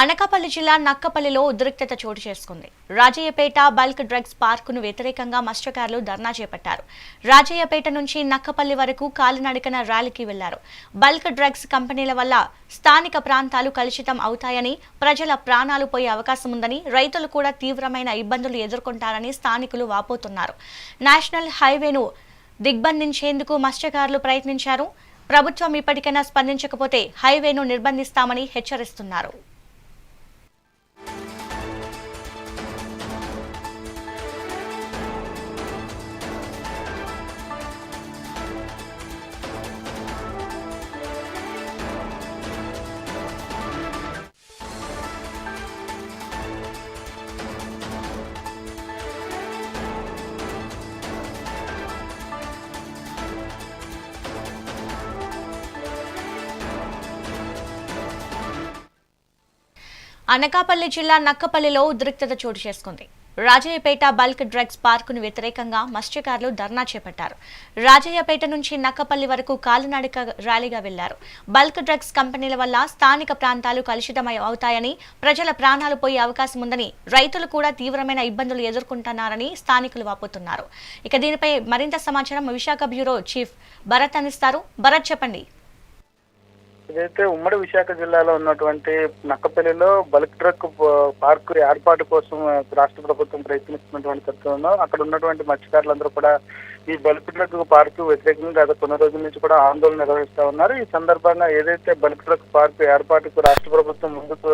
అనకాపల్లి జిల్లా నక్కపల్లిలో ఉద్రిక్తత చోటు చేసుకుంది. రాజయ్యపేట బల్క్ డ్రగ్స్ పార్కును వ్యతిరేకంగా మత్స్యకారులు ధర్నా చేపట్టారు. రాజయ్యపేట నుంచి నక్కపల్లి వరకు కాలినడకన ర్యాలీకి వెళ్ళారు. బల్క్ డ్రగ్స్ కంపెనీల వల్ల స్థానిక ప్రాంతాలు కలుషితం అవుతాయని ప్రజల ప్రాణాలు పోయే అవకాశం ఉందని రైతులు కూడా తీవ్రమైన ఇబ్బందులు ఎదుర్కొంటారని స్థానికులు వాపోతున్నారు. నేషనల్ హైవేను దిగ్బంధించేందుకు మత్స్యకారులు ప్రయత్నించారు. ప్రభుత్వం ఇప్పటికైనా స్పందించకపోతే హైవేను నిర్బంధిస్తామని హెచ్చరిస్తున్నారు. అనకాపల్లి జిల్లా నక్కపల్లిలో ఉద్రిక్తత చోటు చేసుకుంది. రాజయ్యపేట బల్క్ డ్రగ్స్ పార్కును వ్యతిరేకంగా మత్స్యకారులు ధర్నా చేపట్టారు. రాజయ్యపేట నుంచి నక్కపల్లి వరకు కాలినడక ర్యాలీగా వెళ్ళారు. బల్క్ డ్రగ్స్ కంపెనీల వల్ల స్థానిక ప్రాంతాలు కలుషితమై అవుతాయని ప్రజల ప్రాణాలు పోయే అవకాశం ఉందని రైతులు కూడా తీవ్రమైన ఇబ్బందులు ఎదుర్కొంటున్నారని స్థానికులు వాపోతున్నారు. ఇక దీనిపై మరింత సమాచారం విశాఖ బ్యూరో చీఫ్ భరత్ అందిస్తారు. భరత్ చెప్పండి. ఇదైతే ఉమ్మడి విశాఖ జిల్లాలో ఉన్నటువంటి నక్కపల్లిలో బల్క్ ట్రక్ పార్క్ ఏర్పాటు కోసం రాష్ట్ర ప్రభుత్వం ప్రయత్నిస్తున్నటువంటి తరుణంలో అక్కడ ఉన్నటువంటి మత్స్యకారులందరూ కూడా ఈ బల్క్ ట్రక్ పార్క్ వ్యతిరేకంగా గత కొన్ని రోజుల నుంచి కూడా ఆందోళన నిర్వహిస్తా ఉన్నారు. ఈ సందర్భంగా ఏదైతే బల్క్ ట్రక్ పార్క్ ఏర్పాటుకు రాష్ట్ర ప్రభుత్వం ముందుకు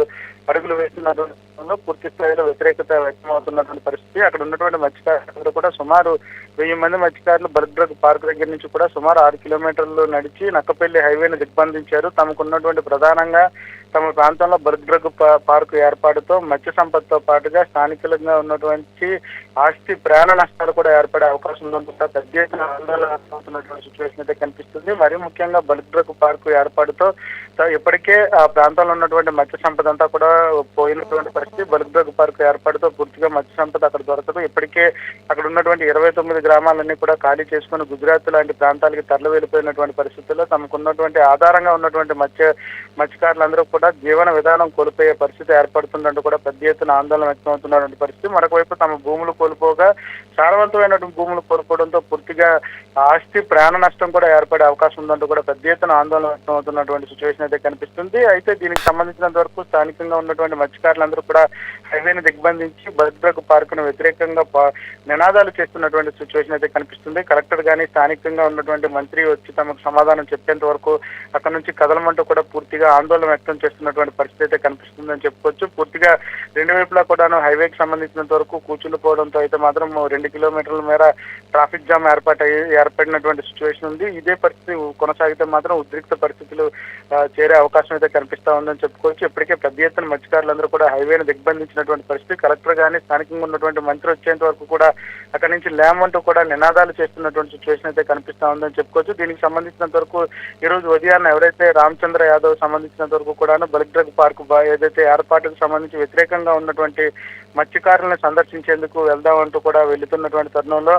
అడుగులు వేస్తున్నటువంటి పూర్తి స్థాయిలో వ్యతిరేకత వ్యక్తమవుతున్నటువంటి పరిస్థితి. అక్కడ ఉన్నటువంటి మత్స్యకారులందరూ కూడా సుమారు వెయ్యి మంది మత్స్యకారులు బల్క్ డ్రగ్ పార్క్ దగ్గర నుంచి కూడా సుమారు ఆరు కిలోమీటర్లు నడిచి నక్కపల్లి హైవేను దిగ్బంధించారు. తమకు ఉన్నటువంటి ప్రధానంగా తమ ప్రాంతంలో బల్క్ పార్కు ఏర్పాటుతో మత్స్య సంపదతో పాటుగా స్థానికులుగా ఉన్నటువంటి ఆస్తి ప్రాణ నష్టాలు కూడా ఏర్పడే అవకాశం ఉందని కూడా పెద్ద ఎత్తున ఆందోళన సిచ్యువేషన్ అయితే కనిపిస్తుంది. మరీ ముఖ్యంగా బల్క్ డ్రగ్ పార్కు ఏర్పాటుతో ఇప్పటికే ఆ ప్రాంతంలో ఉన్నటువంటి మత్స్య సంపద అంతా కూడా పోయినటువంటి పరిస్థితి. బల్క్ డ్రగ్ పార్కు ఏర్పాటుతో పూర్తిగా మత్స్య సంపద అక్కడ దొరకదు. ఇప్పటికే అక్కడ ఉన్నటువంటి ఇరవై తొమ్మిది గ్రామాలన్నీ కూడా ఖాళీ చేసుకుని గుజరాత్ లాంటి ప్రాంతాలకి తరలి వెళ్ళిపోయినటువంటి పరిస్థితుల్లో తమకు ఉన్నటువంటి ఆధారంగా ఉన్నటువంటి మత్స్య మత్స్యకారులందరూ కూడా జీవన విధానం కోల్పోయే పరిస్థితి ఏర్పడుతుందంటూ కూడా పెద్ద ఎత్తున ఆందోళన వ్యక్తమవుతున్నటువంటి పరిస్థితి. మరొకవైపు తమ భూములు కోల్పోగా సారవంతమైనటువంటి భూములు కోల్పోవడంతో పూర్తిగా ఆస్తి ప్రాణ నష్టం కూడా ఏర్పడే అవకాశం ఉందంటూ కూడా పెద్ద ఎత్తున ఆందోళన వ్యక్తమవుతున్నటువంటి సిచ్యువేషన్ అయితే కనిపిస్తుంది. అయితే దీనికి సంబంధించినంత వరకు స్థానికంగా ఉన్నటువంటి మత్స్యకారులందరూ కూడా హైవేని దిగ్బంధించి బద్రక్ పార్కును వ్యతిరేకంగా నినాదాలు చేస్తున్నటువంటి సిచ్యువేషన్ అయితే కనిపిస్తుంది. కలెక్టర్ గానీ స్థానికంగా ఉన్నటువంటి మంత్రి వచ్చి తమకు సమాధానం చెప్పేంత వరకు అక్కడ నుంచి కదలమంటూ కూడా పూర్తిగా ఆందోళన వ్యక్తం చేస్తున్నటువంటి పరిస్థితి అయితే కనిపిస్తుందని చెప్పుకోవచ్చు. పూర్తిగా రెండు వైపులా కూడాను హైవేకి సంబంధించినంత వరకు కూర్చుండిపోవడంతో అయితే మాత్రం రెండు కిలోమీటర్ల మేర ట్రాఫిక్ జామ్ ఏర్పాటు ఏర్పడినటువంటి సిచ్యువేషన్ ఉంది. ఇదే పరిస్థితి కొనసాగితే మాత్రం ఉద్రిక్త పరిస్థితులు చేరే అవకాశం అయితే కనిపిస్తా ఉందని చెప్పుకోవచ్చు. ఇప్పటికే పెద్ద ఎత్తున మత్స్యకారులందరూ కూడా హైవేను దిగ్బంధించినటువంటి పరిస్థితి. కలెక్టర్ గానీ స్థానికంగా ఉన్నటువంటి మంత్రి వచ్చేంత వరకు కూడా అక్కడి నుంచి లేమంటూ కూడా నినాదాలు చేస్తున్నటువంటి సిచ్యువేషన్ అయితే కనిపిస్తా ఉందని చెప్పుకోవచ్చు. దీనికి సంబంధించినంత వరకు ఈ రోజు ఉదయాన్న ఎవరైతే రామచంద్ర యాదవ్ సంబంధించినంత వరకు కూడా బలిక్ డ్రగ్ పార్క్ ఏదైతే ఏర్పాటుకు సంబంధించి వ్యతిరేకంగా ఉన్నటువంటి మత్స్యకారులను సందర్శించేందుకు వెళ్దామంటూ కూడా వెళ్తున్నటువంటి తరుణంలో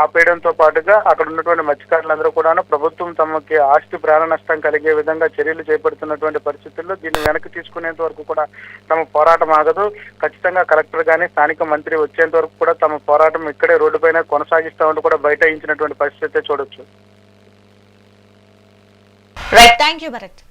ఆపేయడంతో పాటుగా అక్కడ ఉన్నటువంటి మత్స్యకారులందరూ కూడా ప్రభుత్వం తమకి ఆస్తి ప్రాణ నష్టం కలిగే విధంగా చర్యలు చేపడుతున్నటువంటి పరిస్థితుల్లో దీన్ని వెనక్కి తీసుకునేంత వరకు కూడా తమ పోరాటం ఆగదు. ఖచ్చితంగా కలెక్టర్ కానీ స్థానిక మంత్రి వచ్చేంత వరకు కూడా తమ పోరాటం ఇక్కడే రోడ్డుపైన కొనసాగిస్తామంటూ కూడా బైఠాయించినటువంటి పరిస్థితి చూడొచ్చు. Right thank you Bharat